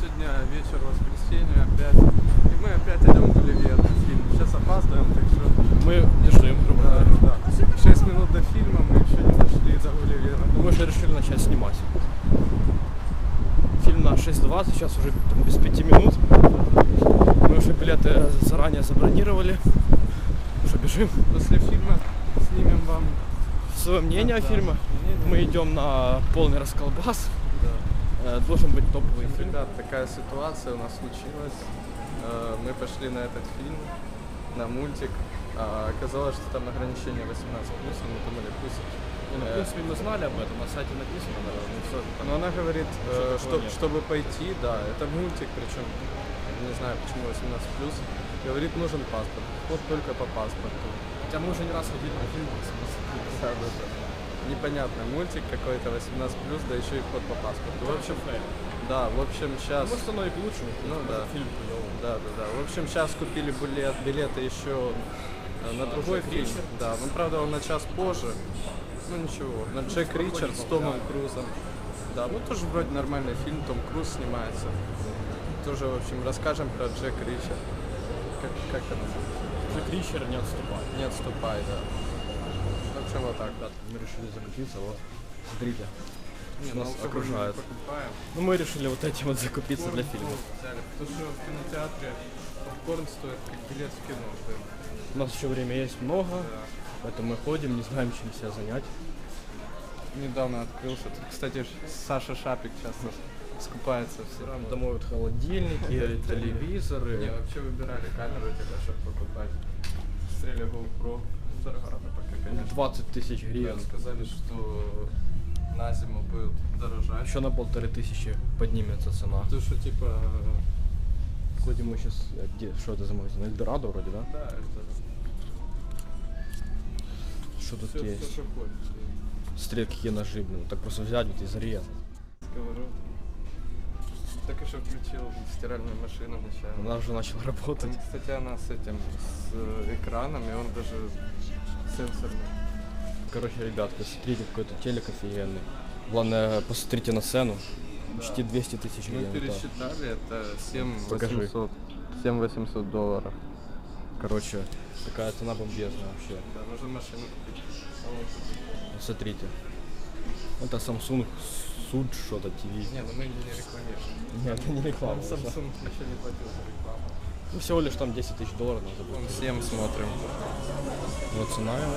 Сегодня вечер воскресенья опять. И мы опять идем в Оливье на фильм. Сейчас опаздываем, так что... Мы бежим, грубо Да, говоря. да. 6 минут до фильма, мы еще не дошли до Оливьера. Мы уже решили начать снимать. Фильм на 6.20, сейчас уже там, без 5 минут. Мы уже билеты заранее забронировали. Уже бежим. После фильма снимем вам... Свое мнение о Да, фильме. мнение. Мы идем на полный расколбас. Да. Э, Должен быть топовый фильм. Ребят, такая ситуация у нас случилась. Э, Мы пошли на этот фильм, на мультик. А оказалось, что там ограничение 18+, и мы думали, пусть... Ну, в э, принципе, мы знали об этом, на сайте написано, наверное, ну, там. Но она говорит, Что что, чтобы пойти, да, это мультик, причем не знаю почему 18 плюс. Говорит, нужен паспорт. Вот только по паспорту. Хотя мы уже не раз ходили на фильм. Да, да, да. Непонятно, мультик какой-то 18 плюс, да еще и вход по паспорту. В общем, да, в общем, сейчас. Может, оно и к лучшему. Ну да. Фильм. Да, да, да. В общем, сейчас купили билет, билеты еще э, на другой Джек фильм. Ричард. Да, ну правда он на час позже. Ну ничего. На Джек Ричард с Томом Крузом. Да, ну тоже вроде нормальный фильм, Том Круз снимается. Тоже, в общем, расскажем про Джек Ричард. Как, как это? Джек Ричер не отступает. Не отступай, да. В общем, вот так. Ребят, мы решили закупиться, вот. Смотрите. Не, нас алкоголь мы окружает. покупаем. Ну, мы решили вот этим вот закупиться для фильма. Взяли, Потому что в кинотеатре попкорн стоит как билет в кино. У нас еще время есть много, Да. поэтому мы ходим, не знаем, чем себя занять. Недавно открылся. Тут, кстати, Саша Шапик часто скупается все равно. Домой вот холодильники, телевизоры. Не, вообще выбирали камеру тебя, чтобы покупать. Стрели GoPro. Дороговато пока, конечно. 20 тысяч Да, гривен. сказали, что на зиму будет дорожать. Еще на полторы тысячи поднимется цена. То, что типа... Ходим мы сейчас, где, что это за магазин? Эльдорадо вроде, да? Да, это... Что тут Все, есть? что хочешь. Смотри, какие ножи, блин, так просто взять вот и зарезать. Сковородку. Что включил стиральную машину нечаянно. Она уже начала работать. Там, Кстати, она с этим, с э, экраном, и он даже сенсорный. Короче, ребятки, смотрите, какой-то телек офигенный. Главное, посмотрите на цену. Почти 200 тысяч Мы гривен. да. пересчитали, это 7 Покажи. 800. 7 800 долларов. Короче, такая цена бомбезная вообще. Да, нужно машину купить. Смотрите. Это Samsung Sud что-то TV. Не, ну мы не рекламируем. Нет, это не реклама. Samsung еще не платил за рекламу. Ну, всего лишь там 10 тысяч долларов надо будет. 7 смотрим. Вот цена его.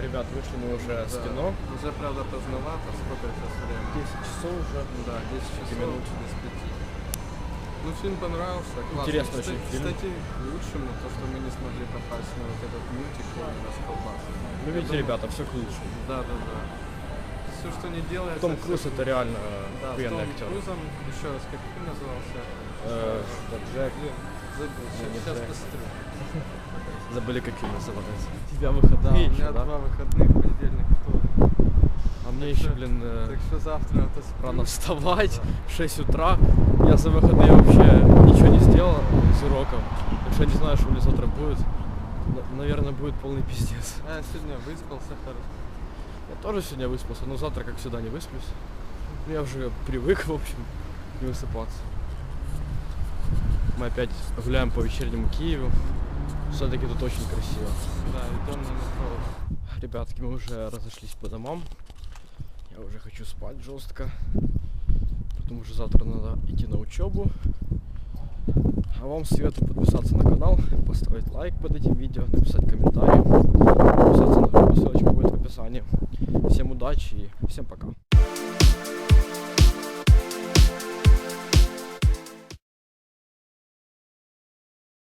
Ребят, вышли мы уже с Да. кино. Уже, правда, поздновато. Сколько сейчас времени? 10 часов уже. Да, 10 часов минут. без 5. Ну, фильм понравился. Классный. Интересный Кстати- очень фильм. Кстати, к лучшему то, что мы не смогли попасть на вот этот мультик полный расколбас. Ну, видите, ребята, все к лучшему. Да, да, да. Все, что не делается. Том Круз это реально Да, с охуенный актер. Крузом, еще раз, как фильм назывался? Э, что, Джек. Забыл, сейчас посмотрю. Забыли, как фильм называется. У тебя Да, выходные у меня да? два выходных, понедельник, вторник. А мне Так что завтра это рано вставать, в 6 утра. Я за выходные вообще ничего не сделал из уроков. Так что я не знаю, что у меня завтра будет. Наверное, будет полный пиздец. А я сегодня выспался хорошо. Я тоже сегодня выспался, но завтра, как всегда, не высплюсь. Ну, Я уже привык, в общем, не высыпаться. Мы опять гуляем по вечернему Киеву. Все-таки тут очень красиво. Да, идем на метро. Ребятки, мы уже разошлись по домам. Я уже хочу спать жестко. Потому что завтра надо идти на учебу. А вам советую подписаться на канал, поставить лайк под этим видео, написать комментарий, подписаться на ссылочка будет в описании. Всем удачи и всем пока.